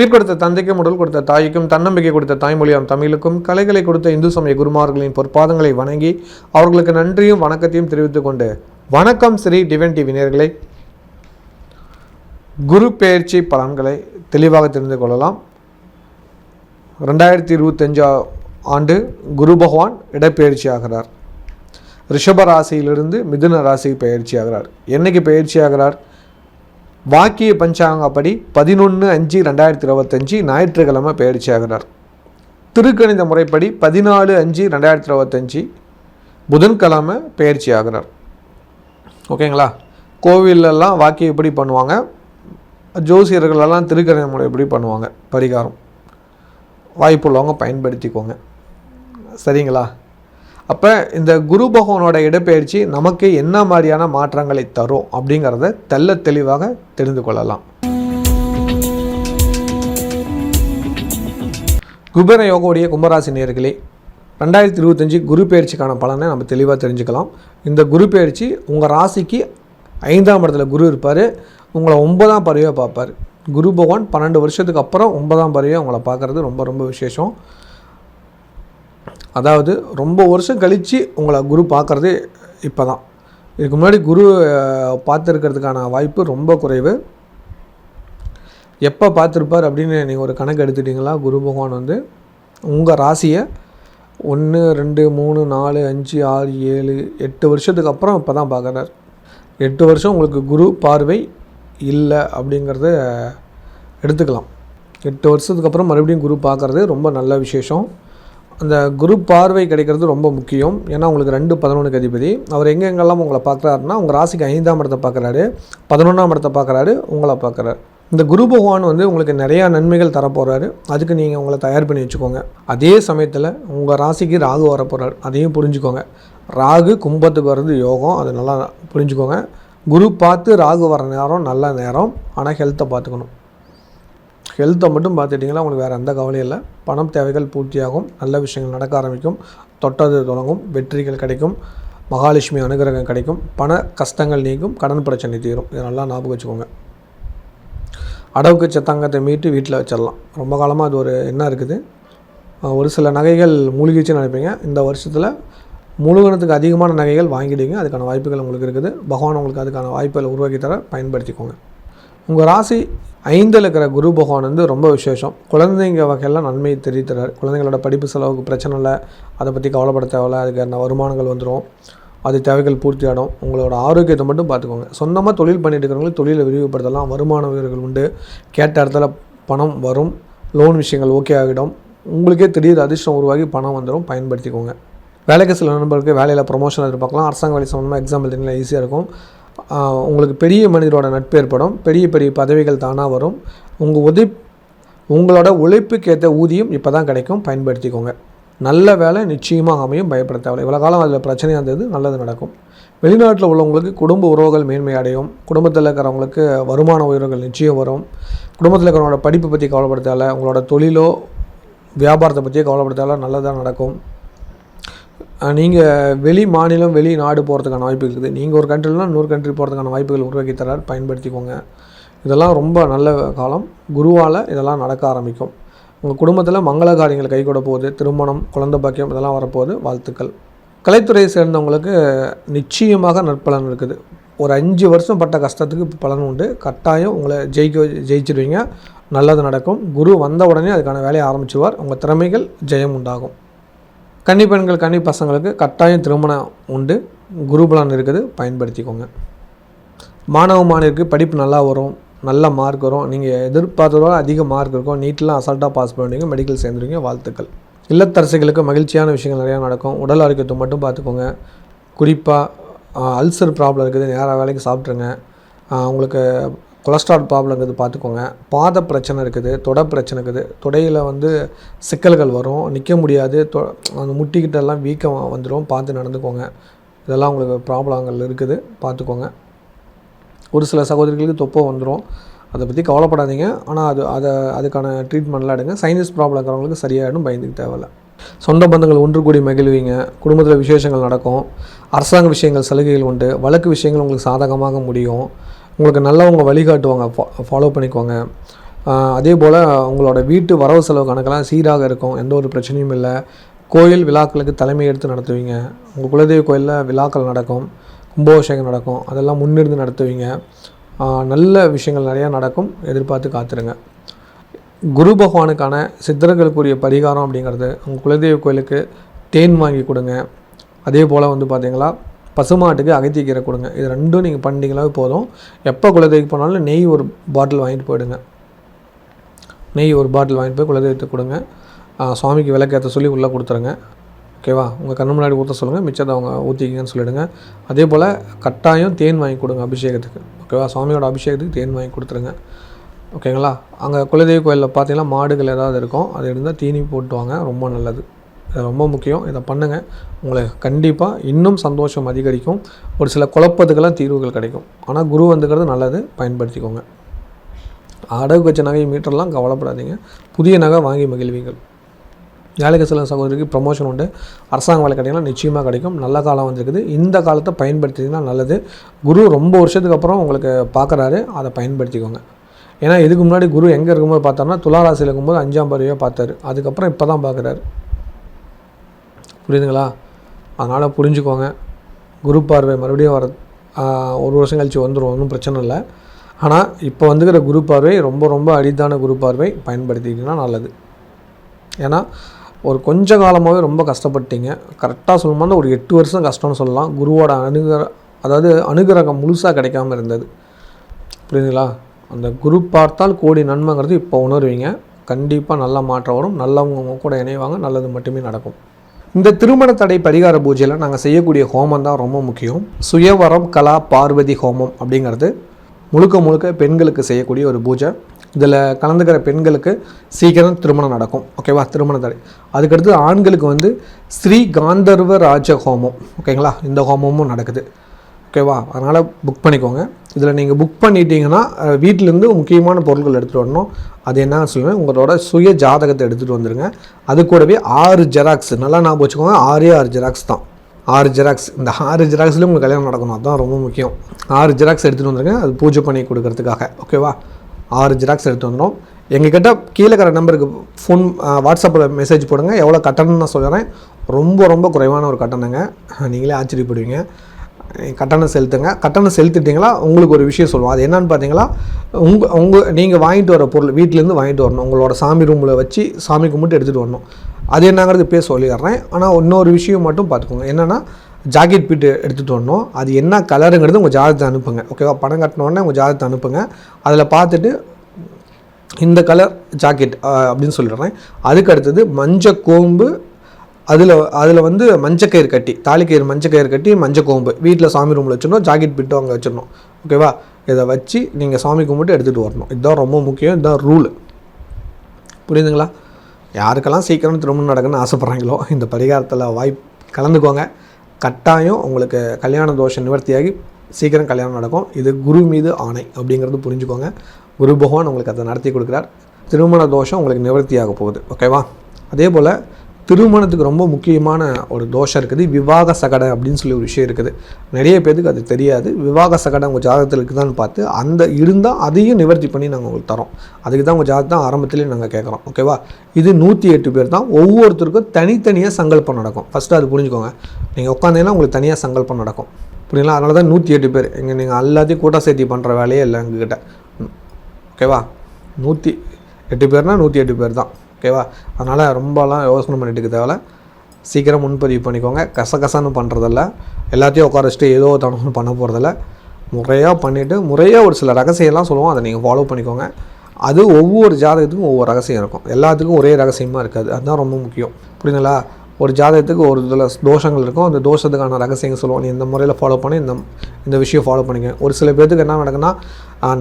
உயிர் கொடுத்த தந்தைக்கும் உடல் கொடுத்த தாய்க்கும் தன்னம்பிக்கை கொடுத்த தாய்மொழியாம் தமிழுக்கும் கலைகளை கொடுத்த இந்து சமய குருமார்களின் பொற்பாதங்களை வணங்கி அவர்களுக்கு நன்றியும் வணக்கத்தையும் தெரிவித்துக் கொண்டு வணக்கம் ஸ்ரீ டிவன் டிவி நேயர்களே குரு பெயர்ச்சி பலன்களை தெளிவாக தெரிந்து கொள்ளலாம். ரெண்டாயிரத்தி இருபத்தஞ்சா ஆண்டு குரு பகவான் இடப்பெயர்ச்சி ஆகிறார் ரிஷப ராசியிலிருந்து மிதுன ராசி பயிற்சி ஆகிறார் என்னைக்கு பயிற்சி ஆகிறார் வாக்கிய பஞ்சாங்கப்படி பதினொன்று அஞ்சு ரெண்டாயிரத்தி இருபத்தஞ்சி ஞாயிற்றுக்கிழமை பயிற்சி ஆகிறார் திருக்கணித முறைப்படி பதினாலு அஞ்சு ரெண்டாயிரத்தி இருபத்தஞ்சி புதன்கிழமை பயிற்சி ஆகிறார் ஓகேங்களா? கோவிலெல்லாம் வாக்கியம் எப்படி பண்ணுவாங்க? ஜோசியர்களெல்லாம் திருக்கணித முறை எப்படி பண்ணுவாங்க? பரிகாரம். வாய்ப்புள்ளவங்க பயன்படுத்திக்கோங்க. சரிங்களா? அப்போ இந்த குரு பகவானோட இடப்பெயர்ச்சி நமக்கு என்ன மாதிரியான மாற்றங்களை தரும் அப்படிங்கிறத தெல்ல தெளிவாக தெரிந்து கொள்ளலாம். குபேர யோகோடைய கும்பராசி நேர்களே ரெண்டாயிரத்தி இருபத்தஞ்சி குரு பயிற்சிக்கான பலனை நம்ம தெளிவாக தெரிஞ்சுக்கலாம். இந்த குரு பயிற்சி உங்கள் ராசிக்கு ஐந்தாம் இடத்துல குரு இருப்பார். உங்களை ஒன்பதாம் பறவையாக பார்ப்பார். குரு பகவான் பன்னெண்டு வருஷத்துக்கு அப்புறம் ஒன்பதாம் பறவையாக உங்களை பார்க்குறது ரொம்ப ரொம்ப விசேஷம். அதாவது ரொம்ப வருஷம் கழித்து உங்களை குரு பார்க்குறது இப்போ தான் இதுக்கு முன்னாடி குரு பார்த்துருக்கிறதுக்கான வாய்ப்பு ரொம்ப குறைவு. எப்போ பார்த்துருப்பார் அப்படின்னு நீங்கள் ஒரு கணக்கு எடுத்துட்டிங்களா? குரு பகவான் வந்து உங்கள் ராசியை ஒன்று ரெண்டு மூணு நாலு அஞ்சு ஆறு ஏழு எட்டு வருஷத்துக்கு அப்புறம் இப்போ தான் பார்க்குறார். எட்டு வருஷம் உங்களுக்கு குரு பார்வை இல்லை அப்படிங்கிறத எடுத்துக்கலாம். எட்டு வருஷத்துக்கு அப்புறம் மறுபடியும் குரு பார்க்குறது ரொம்ப நல்ல விசேஷம். அந்த குரு பார்வை கிடைக்கிறது ரொம்ப முக்கியம். ஏன்னா உங்களுக்கு ரெண்டு பதினொன்றுக்கு அதிபதி. அவர் எங்கெங்கெல்லாம் உங்களை பார்க்குறாருன்னா உங்கள் ராசிக்கு ஐந்தாம் இடத்தை பார்க்குறாரு பதினொன்றாம் இடத்தை பார்க்குறாரு உங்களை பார்க்குறாரு. இந்த குரு பகவான் வந்து உங்களுக்கு நிறையா நன்மைகள் தரப்போகிறாரு அதுக்கு நீங்கள் உங்களை தயார் பண்ணி வச்சுக்கோங்க. அதே சமயத்தில் உங்கள் ராசிக்கு ராகு வரப்போகிறாரு அதையும் புரிஞ்சுக்கோங்க. ராகு கும்பத்துக்கு வர்றது யோகம். அது நல்லா புரிஞ்சுக்கோங்க. குரு பார்த்து ராகு வர நேரம் நல்ல நேரம். ஆனால் ஹெல்த்தை பார்த்துக்கணும். ஹெல்த்தை மட்டும் பார்த்துட்டிங்கன்னா உங்களுக்கு வேறு எந்த கவலையும் இல்லை. பணம் தேவைகள் பூர்த்தியாகும். நல்ல விஷயங்கள் நடக்க ஆரம்பிக்கும். தொட்டது தொடங்கும். வெற்றிகள் கிடைக்கும். மகாலட்சுமி அனுகிரகம் கிடைக்கும். பண கஷ்டங்கள் நீங்கும். கடன் பிரச்சனை தீரும். இதை நல்லா ஞாபகம் வச்சுக்கோங்க. அடவுக்கு சத்தாங்கத்தை மீட்டு வீட்டில் வச்சிடலாம். ரொம்ப காலமாக அது ஒரு என்ன இருக்குது. ஒரு சில நகைகள் மூழ்கிச்சுன்னு நினைப்பீங்க. இந்த வருஷத்தில் முழுகணத்துக்கு அதிகமான நகைகள் வாங்கிடுங்க அதுக்கான வாய்ப்புகள் உங்களுக்கு இருக்குது. பகவான் உங்களுக்கு அதுக்கான வாய்ப்புகளை உருவாக்கி தர பயன்படுத்திக்கோங்க. உங்கள் ராசி ஐந்தில் இருக்கிற குரு பகவான் வந்து ரொம்ப விசேஷம். குழந்தைங்க வகையெல்லாம் நன்மை தெரிவித்துறாரு. குழந்தைங்களோட படிப்பு செலவுக்கு பிரச்சனை இல்லை. அதை பற்றி கவலைப்பட தேவையில்ல. அதுக்கு என்ன வருமானங்கள் வந்துடும் அது தேவைகள் பூர்த்தி ஆகும் உங்களோட ஆரோக்கியத்தை மட்டும் பார்த்துக்கோங்க. சொந்தமாக தொழில் பண்ணிட்டு இருக்கிறவங்களுக்கு தொழிலை விரிவுபடுத்தலாம். வருமான உயர்வுகள் உண்டு. கேட்ட இடத்துல பணம் வரும். லோன் விஷயங்கள் ஓகே ஆகிடும். உங்களுக்கே திடீர் அதிர்ஷ்டம் உருவாகி பணம் வந்துடும் பயன்படுத்திக்கோங்க. வேலைக்கு சில நண்பர்களுக்கு வேலையில் ப்ரொமோஷன் எதிர்பார்க்கலாம். அரசாங்க வேலை சம்மந்தமாக எக்ஸாம் எழுதினா ஈஸியாக இருக்கும். உங்களுக்கு பெரிய மனிதரோட நட்பு ஏற்படும் பெரிய பெரிய பதவிகள் தானாக வரும். உங்கள் உதவி உங்களோட உழைப்புக்கேற்ற ஊதியம் இப்போ தான் கிடைக்கும். பயன்படுத்திக்கோங்க. நல்ல வேலை நிச்சயமாக அமையும். பயப்பட தேவையில்லை. இவ்வளோ காலம் அதில் பிரச்சனையாக இருந்தது. நல்லது நடக்கும். வெளிநாட்டில் உள்ளவங்களுக்கு குடும்ப உறவுகள் மேன்மை அடையும். குடும்பத்தில் இருக்கிறவங்களுக்கு வருமான உயர்வுகள் நிச்சயம் வரும். குடும்பத்தில் இருக்கிறவங்களோட படிப்பு பற்றி கவலைப்படுத்தால உங்களோட தொழிலோ வியாபாரத்தை பற்றியோ கவலைப்படுத்தால நல்லதாக நடக்கும். நீங்கள் வெளி மாநிலம் வெளி நாடு போகிறதுக்கான வாய்ப்பு இருக்குது. நீங்கள் ஒரு கண்ட்ரிலாம் இன்னொரு கண்ட்ரி போகிறதுக்கான வாய்ப்புகள் உருவாக்கி தரார் பயன்படுத்திக்கோங்க. இதெல்லாம் ரொம்ப நல்ல காலம். குருவால் இதெல்லாம் நடக்க ஆரம்பிக்கும். உங்கள் குடும்பத்தில் மங்கள காரியங்கள் கைகூட போகுது. திருமணம் குழந்தை பாக்கியம் இதெல்லாம் வரப்போகுது. வாழ்த்துக்கள். கலைத்துறையை சேர்ந்தவங்களுக்கு நிச்சயமாக நற்பலன் இருக்குது. ஒரு அஞ்சு வருஷம் பட்ட கஷ்டத்துக்கு பலன் உண்டு. கட்டாயம் உங்களை ஜெயிக்க ஜெயிச்சிருவீங்க. நல்லது நடக்கும். குரு வந்த உடனே அதுக்கான வேலையை ஆரம்பிச்சுவார் உங்கள் திறமைகள் ஜெயம் உண்டாகும். கன்னி பெண்கள் கன்னி பசங்களுக்கு கட்டாயம் திருமணம் உண்டு. குருபலன் இருக்குது பயன்படுத்திக்கோங்க. மாணவ மாணவிற்கு படிப்பு நல்லா வரும் நல்ல மார்க் வரும். நீங்கள் எதிர்பார்த்ததோட அதிக மார்க் இருக்கும். நீட்லாம் அசால்ட்டாக பாஸ் பண்ணுவீங்க மெடிக்கல் சேர்ந்துருவீங்க வாழ்த்துக்கள். இல்லத்தரசிகளுக்கு மகிழ்ச்சியான விஷயங்கள் நிறையா நடக்கும். உடல் ஆரோக்கியத்தை மட்டும் பார்த்துக்கோங்க. குறிப்பாக அல்சர் ப்ராப்ளம் இருக்குது. நேராக வேலைக்கு சாப்பிட்ருங்க உங்களுக்கு கொலஸ்ட்ரால் ப்ராப்ளம் இருக்குது பார்த்துக்கோங்க. பாத பிரச்சனை இருக்குது தொடை பிரச்சனை இருக்குது. தொடையில் வந்து சிக்கல்கள் வரும். நிற்க முடியாது. தொ அந்த முட்டிக்கிட்டெல்லாம் வீக்கம் வந்துடும் பார்த்து நடந்துக்கோங்க. இதெல்லாம் உங்களுக்கு ப்ராப்ளங்கள் இருக்குது. பார்த்துக்கோங்க. ஒரு சில சகோதரிகளுக்கு தொப்பை வந்துடும் அதை பற்றி கவலைப்படாதீங்க. ஆனால் அது அதை அதுக்கான ட்ரீட்மெண்ட்லாம் எடுங்க. சைனஸ் ப்ராப்ளம் இருக்கிறவங்களுக்கு சரியாயிடும். பயந்துக்கு தேவையில்ல. சொந்த பந்தங்கள் ஒன்று கூடி மகிழ்வீங்க. குடும்பத்தில் விசேஷங்கள் நடக்கும். அரசாங்க விஷயங்கள் சலுகைகள் உண்டு. வழக்கு விஷயங்கள் உங்களுக்கு சாதகமாக முடியும். உங்களுக்கு நல்லவங்க வழிகாட்டுவாங்க. ஃபாலோ பண்ணிக்கோங்க. அதே போல் உங்களோட வீட்டு வரவு செலவு கணக்கெல்லாம் சீராக இருக்கும். எந்த ஒரு பிரச்சனையும் இல்லை. கோயில் விழாக்களுக்கு தலைமை எடுத்து நடத்துவீங்க. உங்கள் குலதெய்வ கோயிலில் விழாக்கள் நடக்கும். கும்பாபிஷேகம் நடக்கும். அதெல்லாம் முன்னிருந்து நடத்துவீங்க. நல்ல விஷயங்கள் நிறையா நடக்கும். எதிர்பார்த்து காத்துருங்க. குரு பகவானுக்கான சித்தர்களுக்குரிய பரிகாரம் அப்படிங்கிறது உங்கள் குலதெய்வ கோயிலுக்கு தேன் வாங்கி கொடுங்க. அதே போல் வந்து பார்த்தீங்களா பசுமாட்டுக்கு அகத்திக்கீரை கொடுங்க. இது ரெண்டும் நீங்கள் பண்ணிங்களாவே போதும். எப்போ குலதெய்வம் போனாலும் நெய் ஒரு பாட்டில் வாங்கிட்டு போயிடுங்க. நெய் ஒரு பாட்டில் வாங்கிட்டு போய் குலதெய்வத்துக்கு கொடுங்க. சுவாமிக்கு விளக்கேற்ற சொல்லி உள்ளே கொடுத்துருங்க. ஓகேவா உங்கள் கண்ணு முன்னாடி ஊற்ற சொல்லுங்கள் மிச்சத்தை அவங்க ஊற்றிக்கிங்கன்னு சொல்லிவிடுங்க அதே போல் கட்டாயம் தேன் வாங்கி கொடுங்க அபிஷேகத்துக்கு. ஓகேவா சுவாமியோட அபிஷேகத்துக்கு தேன் வாங்கி கொடுத்துருங்க. ஓகேங்களா அங்கே குலதெய்வ கோயிலில் பார்த்தீங்கன்னா மாடுகள் ஏதாவது இருக்கும். அது இருந்தால் தீனி போட்டுவாங்க ரொம்ப நல்லது. இது ரொம்ப முக்கியம். இதை பண்ணுங்கள் உங்களுக்கு கண்டிப்பாக இன்னும் சந்தோஷம் அதிகரிக்கும். ஒரு சில குழப்பத்துக்கெல்லாம் தீர்வுகள் கிடைக்கும். ஆனால் குரு வந்துக்கிறது நல்லது. பயன்படுத்திக்கோங்க. அடகு வச்ச நகை மீட்டர்லாம் கவலைப்படாதீங்க. புதிய நகை வாங்கி மகிழ்வீங்கள் வேலைக்கு சில சகோதரிக்கு ப்ரமோஷன் உண்டு. அரசாங்க வேலை கிடைக்கலாம் நிச்சயமாக கிடைக்கும். நல்ல காலம் வந்திருக்குது. இந்த காலத்தை பயன்படுத்திங்கன்னா நல்லது. குரு ரொம்ப வருஷத்துக்கு அப்புறம் உங்களுக்கு பார்க்குறாரு அதை பயன்படுத்திக்கோங்க. ஏன்னா இதுக்கு முன்னாடி குரு எங்கே இருக்கும்போது பார்த்தாருன்னா துளாராசியில் இருக்கும்போது அஞ்சாம் பருவையாக பார்த்தாரு. அதுக்கப்புறம் இப்போ தான் பார்க்குறாரு புரியுதுங்களா? அதனால் புரிஞ்சுக்கோங்க. குரு பார்வை மறுபடியும் வர ஒரு வருஷம் கழித்து வந்துடும் ஒன்றும் பிரச்சனை இல்லை. ஆனால் இப்போ வந்துக்கிற குரு பார்வை ரொம்ப ரொம்ப அரிதான குரு பார்வை. பயன்படுத்திக்கிட்டிங்கன்னா நல்லது. ஏன்னா ஒரு கொஞ்ச காலமாகவே ரொம்ப கஷ்டப்பட்டீங்க. கரெக்டாக சொல்லணும்னா ஒரு எட்டு வருஷம் கஷ்டம்னு சொல்லலாம். குருவோட அணுகிற அதாவது அனுகிரகம் முழுசாக கிடைக்காம இருந்தது. புரியுதுங்களா? அந்த குரு பார்த்தால் கோடி நன்மைங்கிறது இப்போ உணர்வீங்க. கண்டிப்பாக நல்ல மாற்றம் வரும். நல்லவங்க கூட இணைவாங்க. நல்லது மட்டுமே நடக்கும். இந்த திருமண தடை பரிகார பூஜையில் நாங்கள் செய்யக்கூடிய ஹோமம் தான் ரொம்ப முக்கியம். சுயவரம் கலா பார்வதி ஹோமம் அப்படிங்கிறது முழுக்க முழுக்க பெண்களுக்கு செய்யக்கூடிய ஒரு பூஜை. இதில் கலந்துக்கிற பெண்களுக்கு சீக்கிரம் திருமணம் நடக்கும். ஓகேவா திருமண தடை. அதுக்கடுத்து ஆண்களுக்கு வந்து ஸ்ரீ காந்தர்வ ராஜ ஹோமம். ஓகேங்களா இந்த ஹோமமும் நடக்குது. ஓகேவா அதனால் புக் பண்ணிக்கோங்க. இதில் நீங்கள் புக் பண்ணிட்டீங்கன்னா வீட்டிலேருந்து முக்கியமான பொருட்கள் எடுத்துகிட்டு வரணும். அது என்ன சொல்லுவேன். உங்களோட சுய ஜாதகத்தை எடுத்துகிட்டு வந்துடுங்க அது கூடவே ஆறு ஜெராக்ஸ் நல்லா ஞாபகம் வச்சுக்கோங்க. ஆறே ஆறு ஜெராக்ஸ் தான். ஆறு ஜெராக்ஸ் இந்த ஆறு ஜெராக்ஸ்லேயும் உங்களுக்கு கல்யாணம் நடக்கணும். அதுதான் ரொம்ப முக்கியம். ஆறு ஜெராக்ஸ் எடுத்துகிட்டு வந்துருங்க. அது பூஜை பண்ணி கொடுக்கறதுக்காக. ஓகேவா ஆறு ஜெராக்ஸ் எடுத்து வந்துடும் எங்ககிட்ட கீழே இருக்கிற நம்பருக்கு ஃபோன் வாட்ஸ்அப்பில் மெசேஜ் போடுங்க. எவ்வளோ கட்டணம்னு நான் சொல்கிறேன் ரொம்ப ரொம்ப குறைவான ஒரு கட்டணங்க. நீங்களே ஆச்சரியப்படுவீங்க. கட்டணம் செலுத்துங்க. கட்டணம் செலுத்திட்டிங்களா? உங்களுக்கு ஒரு விஷயம் சொல்லுவோம். அது என்னன்னு பார்த்தீங்களா? உங்கள் உங்கள் நீங்கள் வாங்கிட்டு வர பொருள் வீட்டிலேருந்து வாங்கிட்டு வரணும். உங்களோட சாமி ரூமில் வச்சு சாமி கும்பிட்டு எடுத்துகிட்டு வரணும். அது என்னங்கிறது பேர் சொல்லிடுறேன். ஆனால் இன்னொரு விஷயம் மட்டும் பார்த்துக்கோங்க. என்னென்னா ஜாக்கெட் பீட்டு எடுத்துகிட்டு வரணும். அது என்ன கலருங்கிறது உங்கள் ஜாதகத்தை அனுப்புங்க. ஓகேவா பணம் கட்டினோடனே உங்கள் ஜாதகத்தை அனுப்புங்க. அதில் பார்த்துட்டு இந்த கலர் ஜாக்கெட் அப்படின்னு சொல்லிடுறேன். அதுக்கு அடுத்தது மஞ்சள் கோம்பு அதில் அதில் வந்து மஞ்சக்கயிறு கட்டி தாலிக்கயிறு மஞ்சக்கயிறு கட்டி மஞ்சள் கோம்பு வீட்டில் சாமி ரூமில் வச்சிடணும் ஜாக்கெட் பிட்டு அங்கே வச்சிடணும். ஓகேவா இதை வச்சு நீங்கள் சாமி கும்பிட்டு எடுத்துகிட்டு வரணும். இதுதான் ரொம்ப முக்கியம் இதுதான் ரூல் புரியுதுங்களா? யாருக்கெல்லாம் சீக்கிரம் திருமணம் நடக்குன்னு ஆசைப்பட்றாங்களோ இந்த பரிகாரத்தில் வாய்ப்பு கலந்துக்கோங்க. கட்டாயம் உங்களுக்கு கல்யாண தோஷம் நிவர்த்தியாகி சீக்கிரம் கல்யாணம் நடக்கும். இது குரு மீது ஆணை அப்படிங்கிறது புரிஞ்சுக்கோங்க. குரு பகவான் உங்களுக்கு அதை நடத்தி கொடுக்குறார். திருமண தோஷம் உங்களுக்கு நிவர்த்தியாக போகுது. ஓகேவா அதே போல் திருமணத்துக்கு ரொம்ப முக்கியமான ஒரு தோஷம் இருக்குது. விவாக சகடை அப்படின்னு சொல்லி ஒரு விஷயம் இருக்குது. நிறைய பேருக்கு அது தெரியாது. விவாக சகடை உங்கள் ஜாதகத்தில் இருக்குதான்னு பார்த்து அந்த இருந்தால் அதையும் நிவர்த்தி பண்ணி நாங்கள் உங்களுக்கு தரோம். அதுக்கு தான் உங்கள் ஜாதகம் ஆரம்பத்திலே நாங்கள் கேட்குறோம். ஓகேவா இது நூற்றி எட்டு பேர் தான். ஒவ்வொருத்தருக்கும் தனித்தனியாக சங்கல்பம் நடக்கும். ஃபஸ்ட்டு அது புரிஞ்சுக்கோங்க. நீங்கள் உட்காந்தீங்கன்னா உங்களுக்கு தனியாக சங்கல்பம் நடக்கும். புரியுங்களா அதனால தான் நூற்றி எட்டு பேர். இங்கே நீங்கள் எல்லாத்தையும் கூட்ட சேர்த்தி பண்ணுற வேலையே இல்லை எங்ககிட்ட. ஓகேவா நூற்றி எட்டு பேர்னா நூற்றி எட்டு பேர் தான். ஓகேவா அதனால் ரொம்பலாம் யோசனை பண்ணிட்டு இருக்க தேவையில்ல. சீக்கிரம் முன்பதிவு பண்ணிக்கோங்க. கசகசன்னு பண்ணுறதில்ல எல்லாத்தையும் உட்கார வச்சுட்டு ஏதோ தனக்கு பண்ண போகிறதில்ல முறையாக பண்ணிவிட்டு முறையாக ஒரு சில ரகசியம்லாம் சொல்லுவோம். அதை நீங்கள் ஃபாலோ பண்ணிக்கோங்க. அது ஒவ்வொரு ஜாதகத்துக்கும் ஒவ்வொரு ரகசியம் இருக்கும். எல்லாத்துக்கும் ஒரே ரகசியமாக இருக்காது. அதுதான் ரொம்ப முக்கியம். புரியுதுங்களா? ஒரு ஜாதகத்துக்கு ஒரு இதில் தோஷங்கள் இருக்கும். அந்த தோஷத்துக்கான ரகசியங்கள் சொல்லுவோம் நீ இந்த முறையில் ஃபாலோ பண்ணி இந்த இந்த விஷயம் ஃபாலோ பண்ணிக்க. ஒரு சில பேர்த்துக்கு என்ன நடக்குன்னா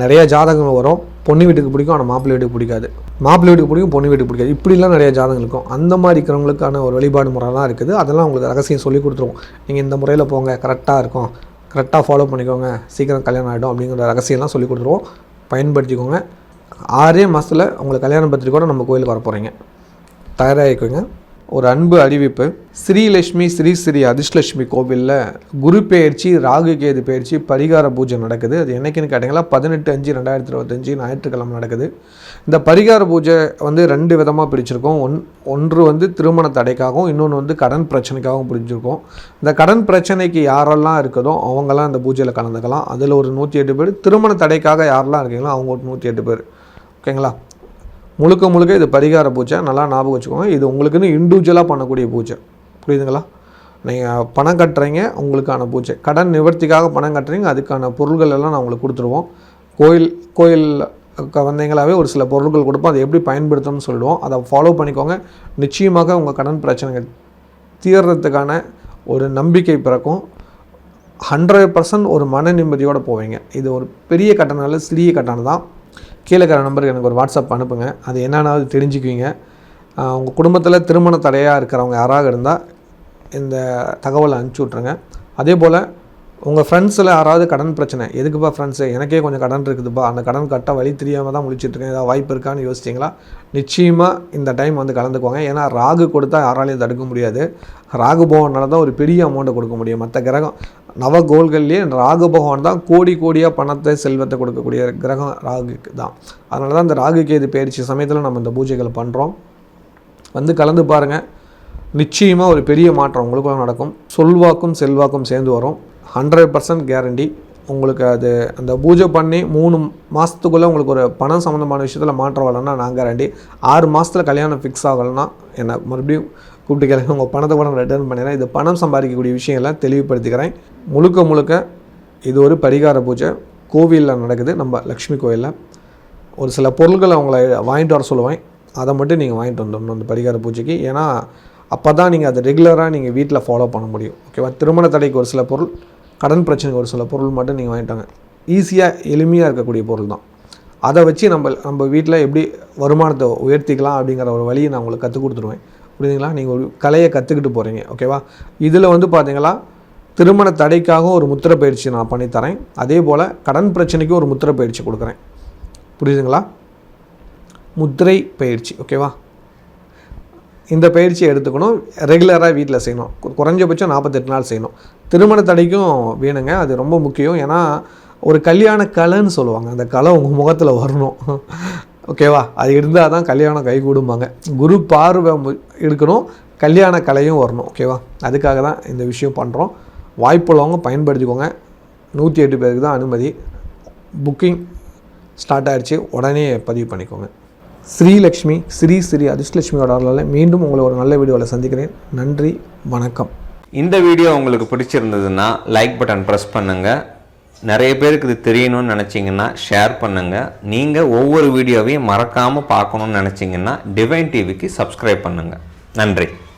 நிறைய ஜாதகங்கள் வரும். பொண்ணு வீட்டுக்கு பிடிக்கும் ஆனால் மாப்பிள்ளை வீட்டுக்கு பிடிக்காது. மாப்பிள்ளை வீட்டுக்கு பிடிக்கும் பொண்ணு வீட்டுக்கு பிடிக்காது. இப்படிலாம் நிறைய ஜாதகங்கள் இருக்கும். அந்த மாதிரி இருக்கிறவங்களுக்கான ஒரு வழிபாடு முறைலாம் இருக்குது. அதெல்லாம் உங்களுக்கு ரகசியம் சொல்லி கொடுத்துருவோம். நீங்கள் இந்த முறையில் போங்க கரெக்டாக இருக்கும். கரெக்டாக ஃபாலோ பண்ணிக்கோங்க. சீக்கிரம் கல்யாணம் ஆகிடும் அப்படிங்கிற ரகசியம்லாம் சொல்லி கொடுத்துருவோம். பயன்படுத்திக்கோங்க. ஆறே மாதத்தில் உங்களுக்கு கல்யாணம் பத்திரிக்கோட நம்ம கோயிலுக்கு வர போகிறீங்க தயாராகிக்கோங்க. ஒரு அன்பு அறிவிப்பு. ஸ்ரீலட்சுமி ஸ்ரீ ஸ்ரீ அதிர்ஷ்லட்சுமி கோவிலில் குரு பெயர்ச்சி ராகு கேது பெயர்ச்சி பரிகார பூஜை நடக்குது. அது என்னைக்குன்னு கேட்டிங்களா பதினெட்டு அஞ்சு ரெண்டாயிரத்தி இருபத்தஞ்சி ஞாயிற்றுக்கிழமை நடக்குது. இந்த பரிகார பூஜை வந்து ரெண்டு விதமாக பிரிச்சிருக்கோம். ஒன் ஒன்று வந்து திருமண தடைக்காகவும் இன்னொன்று வந்து கடன் பிரச்சனைக்காகவும் பிரிஞ்சிருக்கோம். இந்த கடன் பிரச்சனைக்கு யாரெல்லாம் இருக்குதோ அவங்கெல்லாம் இந்த பூஜையில் கலந்துக்கலாம். அதில் ஒரு நூற்றி எட்டு பேர். திருமண தடைக்காக யாரெல்லாம் இருக்கீங்களோ அவங்க ஒரு நூற்றி எட்டு பேர். ஓகேங்களா? முழுக்க முழுக்க இது பரிகார பூஜை. நல்லா ஞாபகம் வச்சுக்கோங்க. இது உங்களுக்குன்னு இண்டிவிஜுவலாக பண்ணக்கூடிய பூஜை. புரியுதுங்களா? நீங்கள் பணம் கட்டுறீங்க உங்களுக்கான பூஜை. கடன் நிவர்த்திக்காக பணம் கட்டுறீங்க அதுக்கான பொருள்கள் எல்லாம் நான் உங்களுக்கு கொடுத்துருவோம். கோயில் கோயில் வந்தீங்களாவே ஒரு சில பொருட்கள் கொடுப்போம். அதை எப்படி பயன்படுத்தணும்னு சொல்லுவோம். அதை ஃபாலோ பண்ணிக்கோங்க. நிச்சயமாக உங்கள் கடன் பிரச்சனைகள் தீர்றதுக்கான ஒரு நம்பிக்கை பிறக்கும். ஹண்ட்ரட் பர்சன்ட் ஒரு மன நிம்மதியோடு போவீங்க. இது ஒரு பெரிய கட்டணம் இல்லை சிறிய கட்டணம் தான். கீழே இருக்கிற நம்பருக்கு எனக்கு ஒரு வாட்ஸ்அப் அனுப்புங்க. அது என்னென்னாவது தெரிஞ்சுக்குவீங்க. உங்கள் குடும்பத்தில் திருமண தடையாக இருக்கிறவங்க யாராக இருந்தால் இந்த தகவலை அனுப்பிச்சி விட்ருங்க அதே போல் உங்கள் ஃப்ரெண்ட்ஸில் யாராவது கடன் பிரச்சனை எதுக்குப்பா ஃப்ரெண்ட்ஸு எனக்கே கொஞ்சம் கடன் இருக்குதுப்பா. அந்த கடன் கட்ட வழி தெரியாமல் தான் முடிச்சுட்ருக்கேன் ஏதாவது வாய்ப்பு இருக்கான்னு யோசிச்சிங்களா? நிச்சயமாக இந்த டைம் வந்து கலந்துக்குவாங்க ஏன்னா ராகு கொடுத்தா யாராலையும் தடுக்க முடியாது. ராகு பகவானால் தான் ஒரு பெரிய அமௌண்ட்டை கொடுக்க முடியும். மற்ற கிரகம் நவ கோள்கள்லேயே ராகு பகவான் தான் கோடி கோடியாக பணத்தை செல்வத்தை கொடுக்கக்கூடிய கிரகம் ராகுக்கு தான். அதனால தான் இந்த ராகு கேது பயிற்சி சமயத்தில் நம்ம இந்த பூஜைகளை பண்ணுறோம் வந்து கலந்து பாருங்கள் நிச்சயமாக ஒரு பெரிய மாற்றம் உங்களுக்கும் நடக்கும். சொல்வாக்கும் செல்வாக்கும் சேர்ந்து வரும். Hundred percent guarantee. உங்களுக்கு அது அந்த பூஜை பண்ணி மூணு மாதத்துக்குள்ளே உங்களுக்கு ஒரு பணம் சம்மந்தமான விஷயத்தில் மாற்றம் வரலன்னா நான் கேரண்டி ஆறு மாதத்தில் கல்யாணம் ஃபிக்ஸ் ஆகலைன்னா என்ன மறுபடியும் கூப்பிட்டு கேளுங்க உங்கள் பணத்தை கூட நான் ரிட்டர்ன் பண்ணிடுறேன். இது பணம் சம்பாதிக்கக்கூடிய விஷயங்களை தெளிவுபடுத்திக்கிறேன். முழுக்க முழுக்க இது ஒரு பரிகார பூஜை. கோவிலில் நடக்குது நம்ம லக்ஷ்மி கோயிலில். ஒரு சில பொருட்களை அவங்கள வாங்கிட்டு வர சொல்லுவேன். அதை மட்டும் நீங்கள் வாங்கிட்டு வந்துடணும் அந்த பரிகார பூஜைக்கு. ஏன்னா அப்போ தான் நீங்கள் அதை ரெகுலராக நீங்கள் வீட்டில் ஃபாலோ பண்ண முடியும். ஓகேவா திருமண தடைக்கு ஒரு சில பொருள் கடன் பிரச்சனைக்கு ஒரு சில பொருள் மட்டும் நீங்கள் வாங்கிட்டாங்க. ஈஸியாக எளிமையாக இருக்கக்கூடிய பொருள் தான். அதை வச்சு நம்ம நம்ம வீட்டில் எப்படி வருமானத்தை உயர்த்திக்கலாம் அப்படிங்கிற ஒரு வழியை நான் உங்களுக்கு கற்றுக் கொடுத்துருவேன். புரியுதுங்களா? நீங்கள் ஒரு கலையை கற்றுக்கிட்டு போகிறீங்க ஓகேவா? இதில் வந்து பார்த்தீங்களா திருமண தடைக்காக ஒரு முத்திரை பயிற்சி நான் பண்ணித்தரேன் அதே போல் கடன் பிரச்சனைக்கு ஒரு முத்திர பயிற்சி கொடுக்குறேன். புரியுதுங்களா? முத்திரை பயிற்சி ஓகேவா? இந்த பயிற்சியை எடுத்துக்கணும். ரெகுலராக வீட்டில் செய்யணும். குறைஞ்சபட்சம் நாற்பத்தெட்டு நாள் செய்யணும். திருமண தடைக்கும் வேணுங்க. அது ரொம்ப முக்கியம். ஏன்னா ஒரு கல்யாண கலைன்னு சொல்லுவாங்க. அந்த கலை உங்கள் முகத்தில் வரணும். ஓகேவா அது இருந்தால் தான் கல்யாணம் கை கூடும்பாங்க குரு பார்வை மு- இருக்கணும் கல்யாண கலையும் வரணும். ஓகேவா அதுக்காக தான் இந்த விஷயம் பண்ணுறோம் வாய்ப்புள்ளவங்க பயன்படுத்திக்கோங்க. நூற்றி எட்டு பேருக்கு தான் அனுமதி. புக்கிங் ஸ்டார்ட் ஆயிடுச்சு. உடனே பதிவு பண்ணிக்கோங்க. ஸ்ரீலக்ஷ்மி ஸ்ரீ ஸ்ரீ அதிர்ஷ்டலட்சுமியோட அருளால் மீண்டும் உங்களை ஒரு நல்ல வீடியோவில் சந்திக்கிறேன். நன்றி வணக்கம். இந்த வீடியோ உங்களுக்கு பிடிச்சிருந்ததுன்னா லைக் பட்டன் ப்ரெஸ் பண்ணுங்கள் நிறைய பேருக்கு இது தெரியணும்னு நினச்சிங்கன்னா ஷேர் பண்ணுங்கள் நீங்கள் ஒவ்வொரு வீடியோவையும் மறக்காமல் பார்க்கணும்னு நினச்சிங்கன்னா டிவைன் டிவிக்கு சப்ஸ்கிரைப் பண்ணுங்கள் நன்றி.